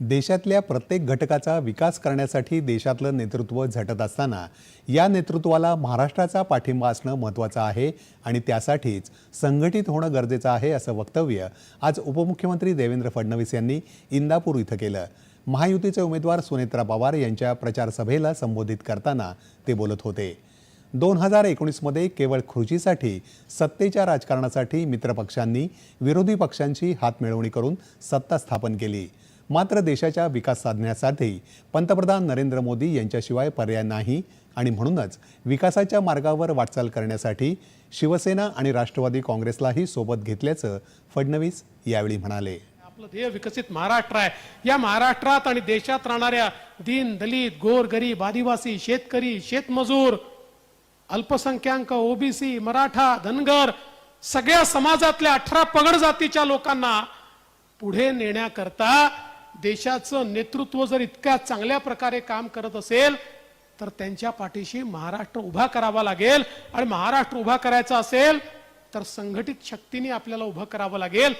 देशातल्या प्रत्येक घटकाचा विकास करण्यासाठी देशातलं नेतृत्व झटत असताना या नेतृत्वाला महाराष्ट्राचा पाठिंबा असणं महत्त्वाचं आहे आणि त्यासाठीच संघटित होणं गरजेचं आहे असं वक्तव्य आज उपमुख्यमंत्री देवेंद्र फडणवीस यांनी इंदापूर इथं केलं. महायुतीचे उमेदवार सुनेत्रा पवार यांच्या प्रचारसभेला संबोधित करताना ते बोलत होते. दोन हजार एकोणीसमध्ये केवळ खुर्चीसाठी सत्तेच्या राजकारणासाठी मित्रपक्षांनी विरोधी पक्षांची हातमिळवणी करून सत्ता स्थापन केली. मात्र देशाच्या विकास साधण्यासाठी पंतप्रधान नरेंद्र मोदी यांच्याशिवाय पर्याय नाही आणि म्हणूनच विकासाच्या मार्गावर वाटचाल करण्यासाठी शिवसेना आणि राष्ट्रवादी काँग्रेसलाही सोबत घेतल्याचं फडणवीस यावेळी म्हणाले. आपलं ध्येय विकसित महाराष्ट्र आहे. या महाराष्ट्रात आणि देशात राहणाऱ्या दीन दलित गोर गरीब आदिवासी शेतकरी शेतमजूर अल्पसंख्याक ओबीसी मराठा धनगर सगळ्या समाजातल्या अठरा पगड जातीच्या लोकांना पुढे नेण्याकरता देशाचं नेतृत्व जर इतक्या चांगल्या प्रकारे काम करत असेल तर त्यांच्या पाठीशी महाराष्ट्र उभा करावा लागेल. आणि महाराष्ट्र उभा करायचा असेल तर संघटित शक्तीने आपल्याला उभं करावं लागेल.